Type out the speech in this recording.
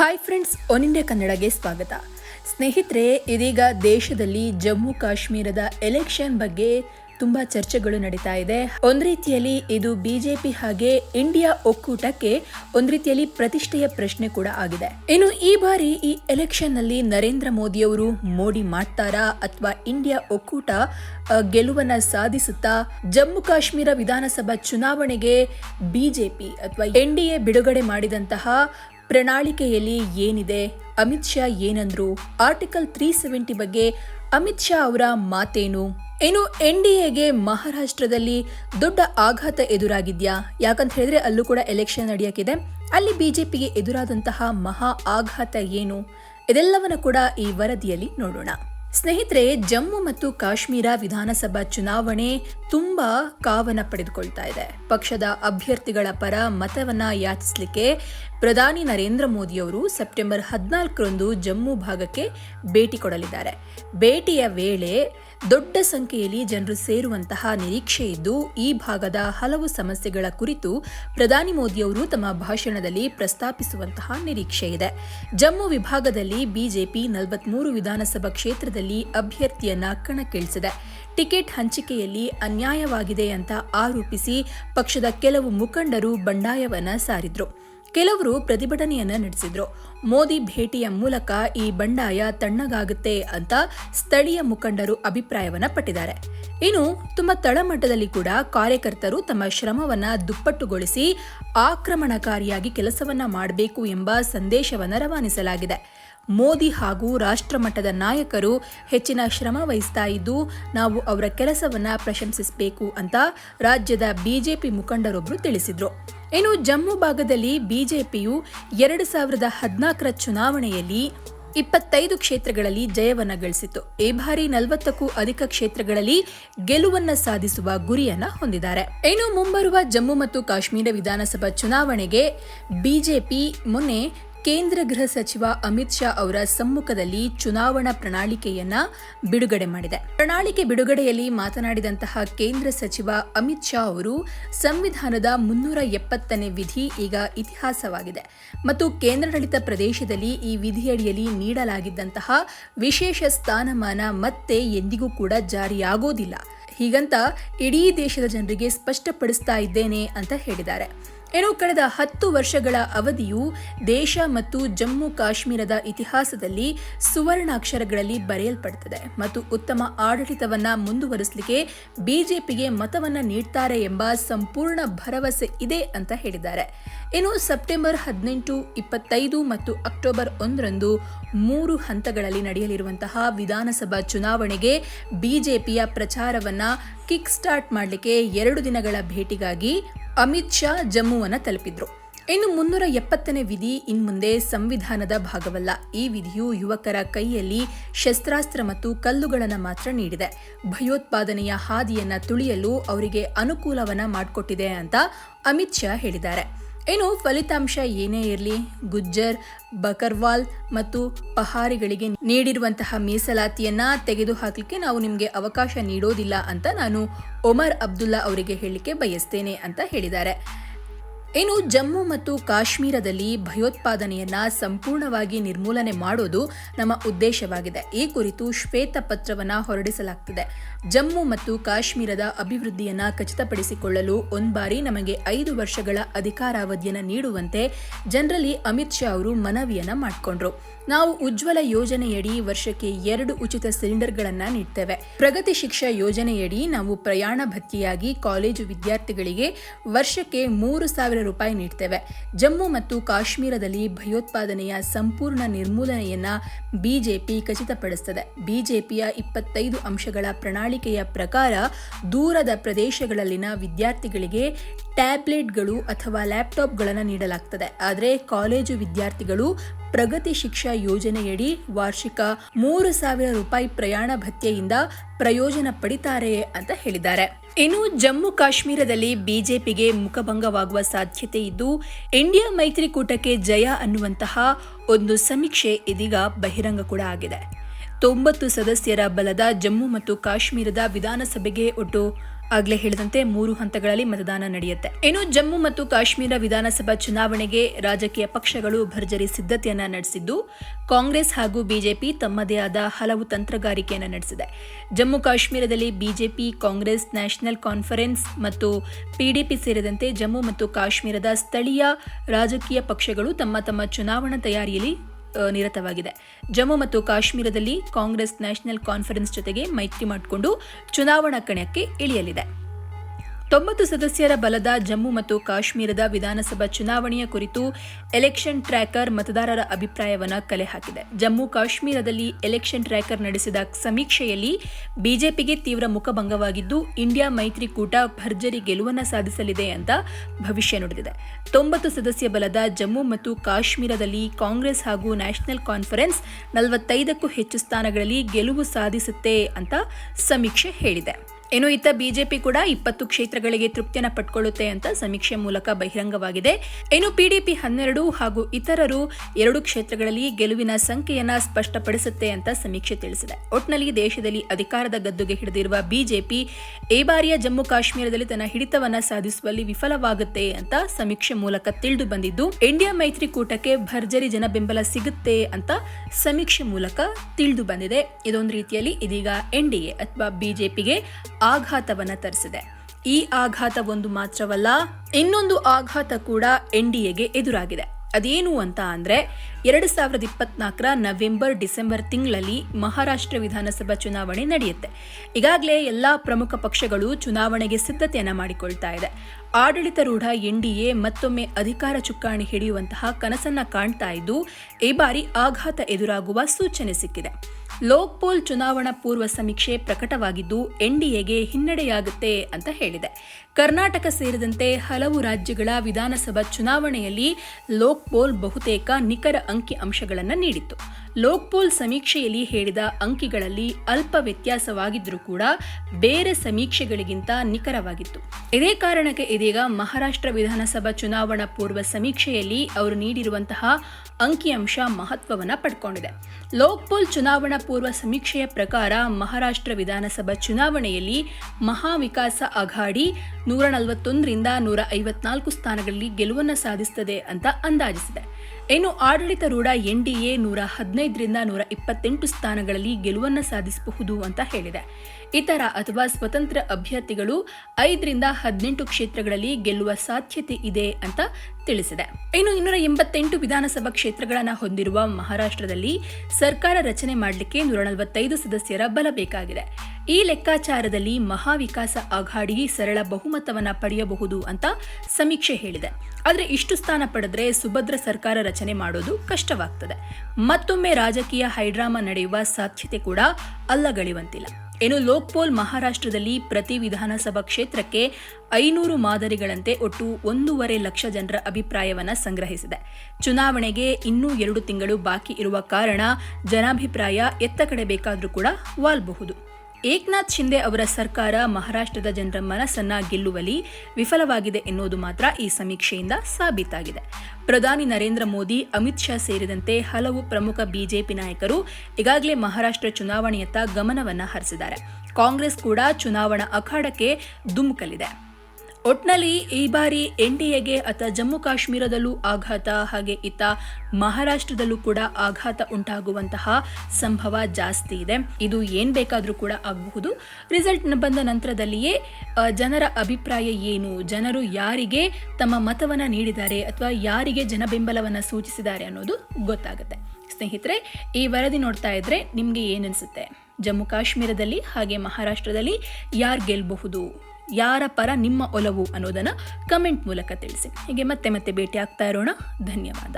Hi friends one India ಕನ್ನಡಗೆ ಸ್ವಾಗತ. ಸ್ನೇಹಿತರೆ, ಇದೀಗ ದೇಶದಲ್ಲಿ ಜಮ್ಮು ಕಾಶ್ಮೀರದ ಎಲೆಕ್ಷನ್ ಬಗ್ಗೆ ತುಂಬಾ ಚರ್ಚೆಗಳು ನಡೀತಾ ಇದೆ. ಒಂದ್ ರೀತಿಯಲ್ಲಿ ಇದು ಬಿಜೆಪಿ ಹಾಗೆ ಇಂಡಿಯಾ ಒಕ್ಕೂಟಕ್ಕೆ ಒಂದ್ ರೀತಿಯಲ್ಲಿ ಪ್ರತಿಷ್ಠೆಯ ಪ್ರಶ್ನೆ ಕೂಡ ಆಗಿದೆ. ಇನ್ನು ಈ ಬಾರಿ ಈ ಎಲೆಕ್ಷನ್ನಲ್ಲಿ ನರೇಂದ್ರ ಮೋದಿ ಅವರು ಮೋಡಿ ಮಾಡ್ತಾರಾ ಅಥವಾ ಇಂಡಿಯಾ ಒಕ್ಕೂಟ ಗೆಲುವನ್ನ ಸಾಧಿಸುತ್ತಾ ಜಮ್ಮು ಕಾಶ್ಮೀರ ವಿಧಾನಸಭಾ ಚುನಾವಣೆಗೆ ಬಿಜೆಪಿ ಅಥವಾ ಎನ್ ಡಿ ಎ ಬಿಡುಗಡೆ ಮಾಡಿದಂತಹ ಪ್ರಣಾಳಿಕೆಯಲ್ಲಿ ಏನಿದೆ? ಅಮಿತ್ ಶಾ ಏನಂದ್ರು? ಆರ್ಟಿಕಲ್ ತ್ರೀ ಸೆವೆಂಟಿ ಬಗ್ಗೆ ಅಮಿತ್ ಶಾ ಅವರ ಮಾತೇನು? ಇನ್ನು ಎನ್ ಡಿ ಎಗೆ ಮಹಾರಾಷ್ಟ್ರದಲ್ಲಿ ದೊಡ್ಡ ಆಘಾತ ಎದುರಾಗಿದ್ಯಾ? ಯಾಕಂತ ಹೇಳಿದ್ರೆ ಅಲ್ಲೂ ಕೂಡ ಎಲೆಕ್ಷನ್ ನಡೆಯಕ್ಕಿದೆ ಅಲ್ಲಿ ಬಿಜೆಪಿಗೆ ಎದುರಾದಂತಹ ಮಹಾ ಆಘಾತ ಏನು? ಇದೆಲ್ಲವನ್ನ ಕೂಡ ಈ ವರದಿಯಲ್ಲಿ ನೋಡೋಣ. ಸ್ನೇಹಿತರೆ, ಜಮ್ಮು ಮತ್ತು ಕಾಶ್ಮೀರ ವಿಧಾನಸಭಾ ಚುನಾವಣೆ ತುಂಬಾ ಕಾವನ ಪಡೆದುಕೊಳ್ತಾ ಇದೆ. ಪಕ್ಷದ ಅಭ್ಯರ್ಥಿಗಳ ಪರ ಮತವನ್ನ ಯಾಚಿಸಲಿಕ್ಕೆ ಪ್ರಧಾನಿ ನರೇಂದ್ರ ಮೋದಿ ಅವರು ಸೆಪ್ಟೆಂಬರ್ ಹದಿನಾಲ್ಕರಂದು ಜಮ್ಮು ಭಾಗಕ್ಕೆ ಭೇಟಿ ಕೊಡಲಿದ್ದಾರೆ. ಭೇಟಿಯ ವೇಳೆ ದೊಡ್ಡ ಸಂಖ್ಯೆಯಲ್ಲಿ ಜನರು ಸೇರುವಂತಹ ನಿರೀಕ್ಷೆ ಇದ್ದು, ಈ ಭಾಗದ ಹಲವು ಸಮಸ್ಯೆಗಳ ಕುರಿತು ಪ್ರಧಾನಿ ಮೋದಿಯವರು ತಮ್ಮ ಭಾಷಣದಲ್ಲಿ ಪ್ರಸ್ತಾಪಿಸುವಂತಹ ನಿರೀಕ್ಷೆ ಇದೆ. ಜಮ್ಮು ವಿಭಾಗದಲ್ಲಿ ಬಿಜೆಪಿ ನಲವತ್ಮೂರು ವಿಧಾನಸಭಾ ಕ್ಷೇತ್ರದಲ್ಲಿ ಅಭ್ಯರ್ಥಿಯನ್ನ ಕಣಕ್ಕಿಳಿಸಿದೆ. ಟಿಕೆಟ್ ಹಂಚಿಕೆಯಲ್ಲಿ ಅನ್ಯಾಯವಾಗಿದೆ ಅಂತ ಆರೋಪಿಸಿ ಪಕ್ಷದ ಕೆಲವು ಮುಖಂಡರು ಬಂಡಾಯವನ್ನ ಸಾರಿದ್ರು. ಕೆಲವರು ಪ್ರತಿಭಟನೆಯನ್ನ ನಡೆಸಿದ್ರು. ಮೋದಿ ಭೇಟಿಯ ಮೂಲಕ ಈ ಬಂಡಾಯ ತಣ್ಣಗಾಗುತ್ತೆ ಅಂತ ಸ್ಥಳೀಯ ಮುಖಂಡರು ಅಭಿಪ್ರಾಯವನ್ನ ಪಟ್ಟಿದ್ದಾರೆ. ಇನ್ನು ತುಂಬಾ ತಳಮಟ್ಟದಲ್ಲಿ ಕೂಡ ಕಾರ್ಯಕರ್ತರು ತಮ್ಮ ಶ್ರಮವನ್ನ ದುಪ್ಪಟ್ಟುಗೊಳಿಸಿ ಆಕ್ರಮಣಕಾರಿಯಾಗಿ ಕೆಲಸವನ್ನ ಮಾಡಬೇಕು ಎಂಬ ಸಂದೇಶವನ್ನ ರವಾನಿಸಲಾಗಿದೆ. ಮೋದಿ ಹಾಗೂ ರಾಷ್ಟ್ರಮಟ್ಟದ ನಾಯಕರು ಹೆಚ್ಚಿನ ಶ್ರಮ ವಹಿಸ್ತಾ ಇದ್ದು, ನಾವು ಅವರ ಕೆಲಸವನ್ನ ಪ್ರಶಂಸಿಸಬೇಕು ಅಂತ ರಾಜ್ಯದ ಬಿಜೆಪಿ ಮುಖಂಡರೊಬ್ಬರು ತಿಳಿಸಿದರು. ಇನ್ನು ಜಮ್ಮು ಭಾಗದಲ್ಲಿ ಬಿಜೆಪಿಯು ಎರಡು ಸಾವಿರದ ಹದಿನಾಲ್ಕರ ಚುನಾವಣೆಯಲ್ಲಿ ಇಪ್ಪತ್ತೈದು ಕ್ಷೇತ್ರಗಳಲ್ಲಿ ಜಯವನ್ನ ಗಳಿಸಿತು ಈ ಬಾರಿ ನಲವತ್ತಕ್ಕೂ ಅಧಿಕ ಕ್ಷೇತ್ರಗಳಲ್ಲಿ ಗೆಲುವನ್ನ ಸಾಧಿಸುವ ಗುರಿಯನ್ನ ಹೊಂದಿದ್ದಾರೆ. ಇನ್ನು ಮುಂಬರುವ ಜಮ್ಮು ಮತ್ತು ಕಾಶ್ಮೀರ ವಿಧಾನಸಭಾ ಚುನಾವಣೆಗೆ ಬಿಜೆಪಿ ಮೊನ್ನೆ ಕೇಂದ್ರ ಗೃಹ ಸಚಿವ ಅಮಿತ್ ಶಾ ಅವರ ಸಮ್ಮುಖದಲ್ಲಿ ಚುನಾವಣಾ ಪ್ರಣಾಳಿಕೆಯನ್ನ ಬಿಡುಗಡೆ ಮಾಡಿದೆ. ಪ್ರಣಾಳಿಕೆ ಬಿಡುಗಡೆಯಲ್ಲಿ ಮಾತನಾಡಿದಂತಹ ಕೇಂದ್ರ ಸಚಿವ ಅಮಿತ್ ಶಾ ಅವರು ಸಂವಿಧಾನದ ಮುನ್ನೂರ ಎಪ್ಪತ್ತನೇ ವಿಧಿ ಈಗ ಇತಿಹಾಸವಾಗಿದೆ. ಮತ್ತು ಕೇಂದ್ರಾಡಳಿತ ಪ್ರದೇಶದಲ್ಲಿ ಈ ವಿಧಿಯಡಿಯಲ್ಲಿ ನೀಡಲಾಗಿದ್ದಂತಹ ವಿಶೇಷ ಸ್ಥಾನಮಾನ ಮತ್ತೆ ಎಂದಿಗೂ ಕೂಡ ಜಾರಿಯಾಗೋದಿಲ್ಲ. ಹೀಗಂತ ಇಡೀ ದೇಶದ ಜನರಿಗೆ ಸ್ಪಷ್ಟಪಡಿಸ್ತಾ ಇದ್ದೇನೆ ಅಂತ ಹೇಳಿದ್ದಾರೆ. ಏನು ಕಳೆದ ಹತ್ತು ವರ್ಷಗಳ ಅವಧಿಯು ದೇಶ ಮತ್ತು ಜಮ್ಮು ಕಾಶ್ಮೀರದ ಇತಿಹಾಸದಲ್ಲಿ ಸುವರ್ಣಾಕ್ಷರಗಳಲ್ಲಿ ಬರೆಯಲ್ಪಡುತ್ತದೆ ಮತ್ತು ಉತ್ತಮ ಆಡಳಿತವನ್ನ ಮುಂದುವರಿಸಲಿಕ್ಕೆ ಬಿಜೆಪಿಗೆ ಮತವನ್ನ ನೀಡ್ತಾರೆ ಎಂಬ ಸಂಪೂರ್ಣ ಭರವಸೆ ಇದೆ ಅಂತ ಹೇಳಿದ್ದಾರೆ. ಇನ್ನು ಸೆಪ್ಟೆಂಬರ್ ಹದಿನೆಂಟು, ಇಪ್ಪತ್ತೈದು ಮತ್ತು ಅಕ್ಟೋಬರ್ ಒಂದರಂದು ಮೂರು ಹಂತಗಳಲ್ಲಿ ನಡೆಯಲಿರುವಂತಹ ವಿಧಾನಸಭಾ ಚುನಾವಣೆಗೆ ಬಿಜೆಪಿಯ ಪ್ರಚಾರವನ್ನ ಕಿಕ್ ಸ್ಟಾರ್ಟ್ ಮಾಡಲಿಕ್ಕೆ ಎರಡು ದಿನಗಳ ಭೇಟಿಗಾಗಿ ಅಮಿತ್ ಶಾ ಜಮ್ಮುವನ್ನು ತಲುಪಿದ್ರು. ಇನ್ನು ಮುನ್ನೂರ ಎಪ್ಪತ್ತನೇ ವಿಧಿ ಇನ್ಮುಂದೆ ಸಂವಿಧಾನದ ಭಾಗವಲ್ಲ. ಈ ವಿಧಿಯು ಯುವಕರ ಕೈಯಲ್ಲಿ ಶಸ್ತ್ರಾಸ್ತ್ರ ಮತ್ತು ಕಲ್ಲುಗಳನ್ನು ಮಾತ್ರ ನೀಡಿದೆ. ಭಯೋತ್ಪಾದನೆಯ ಹಾದಿಯನ್ನು ತುಳಿಯಲು ಅವರಿಗೆ ಅನುಕೂಲವನ್ನ ಮಾಡಿಕೊಟ್ಟಿದೆ ಅಂತ ಅಮಿತ್ ಶಾ ಹೇಳಿದ್ದಾರೆ. ಇನ್ನು ಫಲಿತಾಂಶ ಏನೇ ಇರಲಿ, ಗುಜ್ಜರ್, ಬಕರ್ವಾಲ್ ಮತ್ತು ಪಹಾರಿಗಳಿಗೆ ನೀಡಿರುವಂತಹ ಮೀಸಲಾತಿಯನ್ನ ತೆಗೆದುಹಾಕಲಿಕ್ಕೆ ನಾವು ನಿಮಗೆ ಅವಕಾಶ ನೀಡೋದಿಲ್ಲ ಅಂತ ನಾನು ಒಮರ್ ಅಬ್ದುಲ್ಲಾ ಅವರಿಗೆ ಹೇಳಲಿಕ್ಕೆ ಬಯಸ್ತೇನೆ ಅಂತ ಹೇಳಿದ್ದಾರೆ. ಇನ್ನು ಜಮ್ಮು ಮತ್ತು ಕಾಶ್ಮೀರದಲ್ಲಿ ಭಯೋತ್ಪಾದನೆಯನ್ನ ಸಂಪೂರ್ಣವಾಗಿ ನಿರ್ಮೂಲನೆ ಮಾಡೋದು ನಮ್ಮ ಉದ್ದೇಶವಾಗಿದೆ. ಈ ಕುರಿತು ಶ್ವೇತ ಪತ್ರವನ್ನ ಹೊರಡಿಸಲಾಗ್ತಿದೆ. ಜಮ್ಮು ಮತ್ತು ಕಾಶ್ಮೀರದ ಅಭಿವೃದ್ಧಿಯನ್ನ ಖಚಿತಪಡಿಸಿಕೊಳ್ಳಲು ಒಂದ್ಬಾರಿ ನಮಗೆ ಐದು ವರ್ಷಗಳ ಅಧಿಕಾರಾವಧಿಯನ್ನ ನೀಡುವಂತೆ ಜನರಲ್ಲಿ ಅಮಿತ್ ಶಾ ಅವರು ಮನವಿಯನ್ನ ಮಾಡಿಕೊಂಡ್ರು. ನಾವು ಉಜ್ವಲ ಯೋಜನೆಯಡಿ ವರ್ಷಕ್ಕೆ ಎರಡು ಉಚಿತ ಸಿಲಿಂಡರ್ಗಳನ್ನು ನೀಡ್ತೇವೆ. ಪ್ರಗತಿ ಶಿಕ್ಷಾ ಯೋಜನೆಯಡಿ ನಾವು ಪ್ರಯಾಣ ಭತ್ಯೆಯಾಗಿ ಕಾಲೇಜು ವಿದ್ಯಾರ್ಥಿಗಳಿಗೆ ವರ್ಷಕ್ಕೆ ಮೂರು ಸಾವಿರ ರೂಪಾಯಿ ನೀಡ್ತೇವೆ. ಜಮ್ಮು ಮತ್ತು ಕಾಶ್ಮೀರದಲ್ಲಿ ಭಯೋತ್ಪಾದನೆಯ ಸಂಪೂರ್ಣ ನಿರ್ಮೂಲನೆಯನ್ನ ಬಿಜೆಪಿ ಖಚಿತಪಡಿಸುತ್ತದೆ ಬಿಜೆಪಿಯ ಇಪ್ಪತ್ತೈದು ಅಂಶಗಳ ಪ್ರಣಾಳಿಕೆಯ ಪ್ರಕಾರ ದೂರದ ಪ್ರದೇಶಗಳಲ್ಲಿನ ವಿದ್ಯಾರ್ಥಿಗಳಿಗೆ ಟ್ಯಾಬ್ಲೆಟ್ಗಳು ಅಥವಾ ಲ್ಯಾಪ್ಟಾಪ್ಗಳನ್ನು ನೀಡಲಾಗ್ತದೆ. ಆದರೆ ಕಾಲೇಜು ವಿದ್ಯಾರ್ಥಿಗಳು ಪ್ರಗತಿ ಶಿಕ್ಷಾ ಯೋಜನೆಯಡಿ ವಾರ್ಷಿಕ ಮೂರು ಸಾವಿರ ರೂಪಾಯಿ ಪ್ರಯಾಣ ಭತ್ಯೆಯಿಂದ ಪ್ರಯೋಜನ ಪಡಿತಾರೆ ಅಂತ ಹೇಳಿದ್ದಾರೆ. ಇನ್ನು ಜಮ್ಮು ಕಾಶ್ಮೀರದಲ್ಲಿ ಬಿಜೆಪಿಗೆ ಮುಖಭಂಗವಾಗುವ ಸಾಧ್ಯತೆ ಇದ್ದು ಇಂಡಿಯಾ ಮೈತ್ರಿಕೂಟಕ್ಕೆ ಜಯ ಅನ್ನುವಂತಹ ಒಂದು ಸಮೀಕ್ಷೆ ಇದೀಗ ಬಹಿರಂಗ ಕೂಡ ಆಗಿದೆ. ತೊಂಬತ್ತು ಸದಸ್ಯರ ಬಲದ ಜಮ್ಮು ಮತ್ತು ಕಾಶ್ಮೀರದ ವಿಧಾನಸಭೆಗೆ ಒಟ್ಟು ಆಗ್ಲೇ ಹೇಳಿದಂತೆ ಮೂರು ಹಂತಗಳಲ್ಲಿ ಮತದಾನ ನಡೆಯುತ್ತೆ. ಇನ್ನು ಜಮ್ಮು ಮತ್ತು ಕಾಶ್ಮೀರ ವಿಧಾನಸಭಾ ಚುನಾವಣೆಗೆ ರಾಜಕೀಯ ಪಕ್ಷಗಳು ಭರ್ಜರಿ ಸಿದ್ಧತೆಯನ್ನ ನಡೆಸಿದ್ದು, ಕಾಂಗ್ರೆಸ್ ಹಾಗೂ ಬಿಜೆಪಿ ತಮ್ಮದೇ ಆದ ಹಲವು ತಂತ್ರಗಾರಿಕೆಯನ್ನು ನಡೆಸಿದೆ. ಜಮ್ಮು ಕಾಶ್ಮೀರದಲ್ಲಿ ಬಿಜೆಪಿ, ಕಾಂಗ್ರೆಸ್, ನ್ಯಾಷನಲ್ ಕಾನ್ಫರೆನ್ಸ್ ಮತ್ತು ಪಿಡಿಪಿ ಸೇರಿದಂತೆ ಜಮ್ಮು ಮತ್ತು ಕಾಶ್ಮೀರದ ಸ್ಥಳೀಯ ರಾಜಕೀಯ ಪಕ್ಷಗಳು ತಮ್ಮ ತಮ್ಮ ಚುನಾವಣಾ ತಯಾರಿಯಲ್ಲಿ ನಿರತವಾಗಿದೆ. ಜಮ್ಮು ಮತ್ತು ಕಾಶ್ಮೀರದಲ್ಲಿ ಕಾಂಗ್ರೆಸ್ ನ್ಯಾಷನಲ್ ಕಾನ್ಫರೆನ್ಸ್ ಜೊತೆಗೆ ಮೈತ್ರಿ ಮಾಡಿಕೊಂಡು ಚುನಾವಣಾ ಕಣಕ್ಕೆ ಇಳಿಯಲಿದೆ. ತೊಂಬತ್ತು ಸದಸ್ಯರ ಬಲದ ಜಮ್ಮು ಮತ್ತು ಕಾಶ್ಮೀರದ ವಿಧಾನಸಭಾ ಚುನಾವಣೆಯ ಕುರಿತು ಎಲೆಕ್ಷನ್ ಟ್ರ್ಯಾಕರ್ ಮತದಾರರ ಅಭಿಪ್ರಾಯವನ್ನು ಕಲೆ ಹಾಕಿದೆ. ಜಮ್ಮು ಕಾಶ್ಮೀರದಲ್ಲಿ ಎಲೆಕ್ಷನ್ ಟ್ರ್ಯಾಕರ್ ನಡೆಸಿದ ಸಮೀಕ್ಷೆಯಲ್ಲಿ ಬಿಜೆಪಿಗೆ ತೀವ್ರ ಮುಖಭಂಗವಾಗಿದ್ದು, ಇಂಡಿಯಾ ಮೈತ್ರಿಕೂಟ ಭರ್ಜರಿ ಗೆಲುವನ್ನು ಸಾಧಿಸಲಿದೆ ಅಂತ ಭವಿಷ್ಯ ನುಡಿದಿದೆ. ತೊಂಬತ್ತು ಸದಸ್ಯ ಬಲದ ಜಮ್ಮು ಮತ್ತು ಕಾಶ್ಮೀರದಲ್ಲಿ ಕಾಂಗ್ರೆಸ್ ಹಾಗೂ ನ್ಯಾಷನಲ್ ಕಾನ್ಫರೆನ್ಸ್ ನಲವತ್ತೈದಕ್ಕೂ ಹೆಚ್ಚು ಸ್ಥಾನಗಳಲ್ಲಿ ಗೆಲುವು ಸಾಧಿಸುತ್ತೆ ಅಂತ ಸಮೀಕ್ಷೆ ಹೇಳಿದೆ. ಇನ್ನು ಇತ್ತ ಬಿಜೆಪಿ ಕೂಡ ಇಪ್ಪತ್ತು ಕ್ಷೇತ್ರಗಳಿಗೆ ತೃಪ್ತಿಯನ್ನು ಪಟ್ಕೊಳ್ಳುತ್ತೆ ಅಂತ ಸಮೀಕ್ಷೆ ಮೂಲಕ ಬಹಿರಂಗವಾಗಿದೆ. ಇನ್ನು ಪಿಡಿಪಿ ಹನ್ನೆರಡು ಹಾಗೂ ಇತರರು ಎರಡು ಕ್ಷೇತ್ರಗಳಲ್ಲಿ ಗೆಲುವಿನ ಸಂಖ್ಯೆಯನ್ನ ಸ್ಪಷ್ಟಪಡಿಸುತ್ತೆ ಅಂತ ಸಮೀಕ್ಷೆ ತಿಳಿಸಿದೆ. ಒಟ್ನಲ್ಲಿ ದೇಶದಲ್ಲಿ ಅಧಿಕಾರದ ಗದ್ದುಗೆ ಹಿಡಿದಿರುವ ಬಿಜೆಪಿ ಈ ಬಾರಿಯ ಜಮ್ಮು ಕಾಶ್ಮೀರದಲ್ಲಿ ತನ್ನ ಹಿಡಿತವನ್ನ ಸಾಧಿಸುವಲ್ಲಿ ವಿಫಲವಾಗುತ್ತೆ ಅಂತ ಸಮೀಕ್ಷೆ ಮೂಲಕ ತಿಳಿದು ಬಂದಿದ್ದು, ಇಂಡಿಯಾ ಮೈತ್ರಿಕೂಟಕ್ಕೆ ಭರ್ಜರಿ ಜನ ಬೆಂಬಲ ಸಿಗುತ್ತೆ ಅಂತ ಸಮೀಕ್ಷೆ ಮೂಲಕ ತಿಳಿದು ಬಂದಿದೆ. ಇದೊಂದು ರೀತಿಯಲ್ಲಿ ಇದೀಗ ಎನ್ಡಿಎ ಅಥವಾ ಬಿಜೆಪಿಗೆ ಆಘಾತವನ್ನ ತರಿಸಿದೆ. ಈ ಆಘಾತ ಒಂದು ಮಾತ್ರವಲ್ಲ, ಇನ್ನೊಂದು ಆಘಾತ ಕೂಡ ಎನ್ಡಿಎಗೆ ಎದುರಾಗಿದೆ. ಅದೇನು ಅಂತ ಅಂದ್ರೆ, ಎರಡು ಸಾವಿರದ ಇಪ್ಪತ್ನಾಲ್ಕರ ನವೆಂಬರ್, ಡಿಸೆಂಬರ್ ತಿಂಗಳಲ್ಲಿ ಮಹಾರಾಷ್ಟ್ರ ವಿಧಾನಸಭಾ ಚುನಾವಣೆ ನಡೆಯುತ್ತೆ. ಈಗಾಗಲೇ ಎಲ್ಲಾ ಪ್ರಮುಖ ಪಕ್ಷಗಳು ಚುನಾವಣೆಗೆ ಸಿದ್ಧತೆಯನ್ನ ಮಾಡಿಕೊಳ್ತಾ ಇದೆ. ಆಡಳಿತಾರೂಢ ಎನ್ಡಿಎ ಮತ್ತೊಮ್ಮೆ ಅಧಿಕಾರ ಚುಕ್ಕಾಣಿ ಹಿಡಿಯುವಂತಹ ಕನಸನ್ನ ಕಾಣ್ತಾ ಇದ್ದು, ಈ ಬಾರಿ ಆಘಾತ ಎದುರಾಗುವ ಸೂಚನೆ ಸಿಕ್ಕಿದೆ. ಲೋಕ್ಪೋಲ್ ಚುನಾವಣಾ ಪೂರ್ವ ಸಮೀಕ್ಷೆ ಪ್ರಕಟವಾಗಿದ್ದು, ಎನ್ಡಿಎಗೆ ಹಿನ್ನಡೆಯಾಗುತ್ತೆ ಅಂತ ಹೇಳಿದೆ. ಕರ್ನಾಟಕ ಸೇರಿದಂತೆ ಹಲವು ರಾಜ್ಯಗಳ ವಿಧಾನಸಭಾ ಚುನಾವಣೆಯಲ್ಲಿ ಲೋಕ್ಪೋಲ್ ಬಹುತೇಕ ನಿಖರ ಅಂಕಿ ಅಂಶಗಳನ್ನು ನೀಡಿತ್ತು. ಲೋಕ್ಪೋಲ್ ಸಮೀಕ್ಷೆಯಲ್ಲಿ ಹೇಳಿದ ಅಂಕಿಗಳಲ್ಲಿ ಅಲ್ಪ ವ್ಯತ್ಯಾಸವಾಗಿದ್ದರೂ ಕೂಡ ಬೇರೆ ಸಮೀಕ್ಷೆಗಳಿಗಿಂತ ನಿಖರವಾಗಿತ್ತು. ಇದೇ ಕಾರಣಕ್ಕೆ ಇದೀಗ ಮಹಾರಾಷ್ಟ್ರ ವಿಧಾನಸಭಾ ಚುನಾವಣಾ ಪೂರ್ವ ಸಮೀಕ್ಷೆಯಲ್ಲಿ ಅವರು ನೀಡಿರುವಂತಹ ಅಂಕಿಅಂಶ ಮಹತ್ವವನ್ನು ಪಡ್ಕೊಂಡಿದೆ. ಲೋಕ್ಪೋಲ್ ಚುನಾವಣಾ ಪೂರ್ವ ಸಮೀಕ್ಷೆಯ ಪ್ರಕಾರ ಮಹಾರಾಷ್ಟ್ರ ವಿಧಾನಸಭಾ ಚುನಾವಣೆಯಲ್ಲಿ ಮಹಾವಿಕಾಸ ಅಘಾಡಿ ನೂರ ನಲವತ್ತೊಂದರಿಂದ ನೂರ ಐವತ್ನಾಲ್ಕು ಸ್ಥಾನಗಳಲ್ಲಿ ಗೆಲುವನ್ನು ಸಾಧಿಸುತ್ತದೆ ಅಂತ ಅಂದಾಜಿಸಿದೆ. ಇನ್ನು ಆಡಳಿತಾರೂಢ ಎನ್ಡಿಎ ನೂರ ಹದಿನೈದರಿಂದ ನೂರ ಇಪ್ಪತ್ತೆಂಟು ಸ್ಥಾನಗಳಲ್ಲಿ ಗೆಲುವನ್ನು ಸಾಧಿಸಬಹುದು ಅಂತ ಹೇಳಿದೆ. ಇತರ ಅಥವಾ ಸ್ವತಂತ್ರ ಅಭ್ಯರ್ಥಿಗಳು ಐದರಿಂದ ಹದಿನೆಂಟು ಕ್ಷೇತ್ರಗಳಲ್ಲಿ ಗೆಲ್ಲುವ ಸಾಧ್ಯತೆ ಇದೆ ಅಂತ ತಿಳಿಸಿದೆ. ಇನ್ನು ಇನ್ನೂರ ಎಂಬತ್ತೆಂಟು ವಿಧಾನಸಭಾ ಕ್ಷೇತ್ರಗಳನ್ನು ಹೊಂದಿರುವ ಮಹಾರಾಷ್ಟ್ರದಲ್ಲಿ ಸರ್ಕಾರ ರಚನೆ ಮಾಡಲಿಕ್ಕೆ ನೂರ ನಲವತ್ತೈದು ಸದಸ್ಯರ ಬಲ ಬೇಕಾಗಿದೆ. ಈ ಲೆಕ್ಕಾಚಾರದಲ್ಲಿ ಮಹಾವಿಕಾಸ ಅಘಾಡಿ ಸರಳ ಬಹುಮತವನ್ನ ಪಡೆಯಬಹುದು ಅಂತ ಸಮೀಕ್ಷೆ ಹೇಳಿದೆ. ಆದರೆ ಇಷ್ಟು ಸ್ಥಾನ ಪಡೆದ್ರೆ ಸುಭದ್ರ ಸರ್ಕಾರ ರಚನೆ ಮಾಡೋದು ಕಷ್ಟವಾಗ್ತದೆ. ಮತ್ತೊಮ್ಮೆ ರಾಜಕೀಯ ಹೈಡ್ರಾಮಾ ನಡೆಯುವ ಸಾಧ್ಯತೆ ಕೂಡ ಅಲ್ಲಗಳಿವಂತಿಲ್ಲ. ಏನು ಲೋಕ್ಪೋಲ್ ಮಹಾರಾಷ್ಟ್ರದಲ್ಲಿ ಪ್ರತಿ ವಿಧಾನಸಭಾ ಕ್ಷೇತ್ರಕ್ಕೆ ಐನೂರು ಮಾದರಿಗಳಂತೆ ಒಟ್ಟು ಒಂದೂವರೆ ಲಕ್ಷ ಜನರ ಅಭಿಪ್ರಾಯವನ್ನು ಸಂಗ್ರಹಿಸಿದೆ. ಚುನಾವಣೆಗೆ ಇನ್ನೂ ಎರಡು ತಿಂಗಳು ಬಾಕಿ ಇರುವ ಕಾರಣ ಜನಾಭಿಪ್ರಾಯ ಎತ್ತ ಕಡೆ ಬೇಕಾದರೂ ಕೂಡ ವಾಲ್ಬಹುದು. ಏಕ್ನಾಥ್ ಶಿಂದೆ ಅವರ ಸರ್ಕಾರ ಮಹಾರಾಷ್ಟ್ರದ ಜನರ ಮನಸ್ಸನ್ನ ಗೆಲ್ಲುವಲ್ಲಿ ವಿಫಲವಾಗಿದೆ ಎನ್ನುವುದು ಮಾತ್ರ ಈ ಸಮೀಕ್ಷೆಯಿಂದ ಸಾಬೀತಾಗಿದೆ. ಪ್ರಧಾನಿ ನರೇಂದ್ರ ಮೋದಿ, ಅಮಿತ್ ಶಾ ಸೇರಿದಂತೆ ಹಲವು ಪ್ರಮುಖ ಬಿಜೆಪಿ ನಾಯಕರು ಈಗಾಗಲೇ ಮಹಾರಾಷ್ಟ್ರ ಚುನಾವಣೆಯತ್ತ ಗಮನವನ್ನು ಹರಿಸಿದ್ದಾರೆ. ಕಾಂಗ್ರೆಸ್ ಕೂಡ ಚುನಾವಣಾ ಅಖಾಡಕ್ಕೆ ಧುಮುಕಲಿದೆ. ಒಟ್ನಲ್ಲಿ ಈ ಬಾರಿ ಎನ್ಡಿಎಗೆ ಅಥವಾ ಜಮ್ಮು ಕಾಶ್ಮೀರದಲ್ಲೂ ಆಘಾತ, ಹಾಗೆ ಇತ್ತ ಮಹಾರಾಷ್ಟ್ರದಲ್ಲೂ ಕೂಡ ಆಘಾತ ಉಂಟಾಗುವಂತಹ ಸಂಭವ ಜಾಸ್ತಿ ಇದೆ. ಇದು ಏನ್ ಬೇಕಾದರೂ ಕೂಡ ಆಗಬಹುದು. ರಿಸಲ್ಟ್ ಬಂದ ನಂತರದಲ್ಲಿಯೇ ಜನರ ಅಭಿಪ್ರಾಯ ಏನು? ಜನರು ಯಾರಿಗೆ ತಮ್ಮ ಮತವನ್ನ ನೀಡಿದ್ದಾರೆ ಅಥವಾ ಯಾರಿಗೆ ಜನ ಬೆಂಬಲವನ್ನ ಸೂಚಿಸಿದ್ದಾರೆ ಅನ್ನೋದು ಗೊತ್ತಾಗುತ್ತೆ. ಸ್ನೇಹಿತರೆ, ಈ ವರದಿ ನೋಡ್ತಾ ಇದ್ರೆ ನಿಮ್ಗೆ ಏನನ್ಸುತ್ತೆ ಜಮ್ಮು ಕಾಶ್ಮೀರದಲ್ಲಿ ಹಾಗೆ ಮಹಾರಾಷ್ಟ್ರದಲ್ಲಿ ಯಾರು ಗೆಲ್ಲಬಹುದು ಯಾರ ಪರ ನಿಮ್ಮ ಒಲವು ಅನ್ನೋದನ್ನು ಕಮೆಂಟ್ ಮೂಲಕ ತಿಳಿಸಿ. ಹೀಗೆ ಮತ್ತೆ ಮತ್ತೆ ಭೇಟಿ ಆಗ್ತಾ ಇರೋಣ. ಧನ್ಯವಾದ.